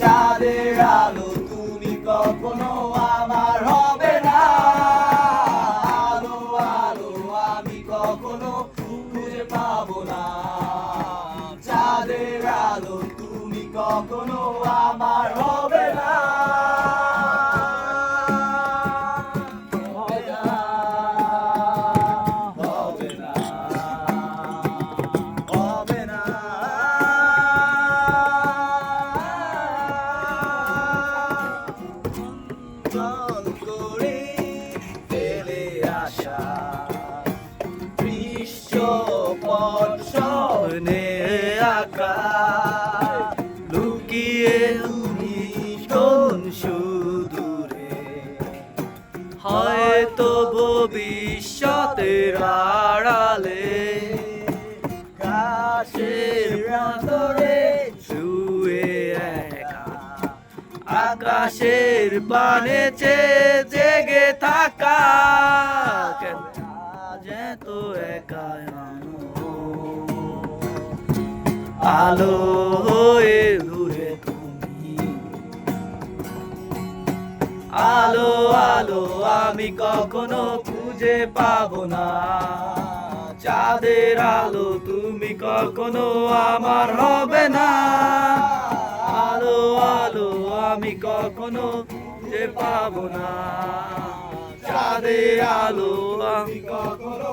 চাঁদের আলো তুমি কখনো আমার হবে না। আলো আলো আমি কখনো খুঁজে পাবো না। চাঁদের আলো তুমি কখনো আমার বিশ্ব পর্ষণে আঁকা। লুকিয়ে কোন সুদূরে? হয়তো ভবিষ্যতের আড়ালে কাশের প্রান্তরে শুয়ে একা। আকাশের পানে চেয়ে জেগে আলো দূরে তুমি। আলো আলো আমি কখনো খুঁজে পাবো না। চাঁদের আলো তুমি কখনো আমার হবে না। আলো আলো আমি কখনো খুঁজে পাবো না। চাঁদের আলো আমি কখনো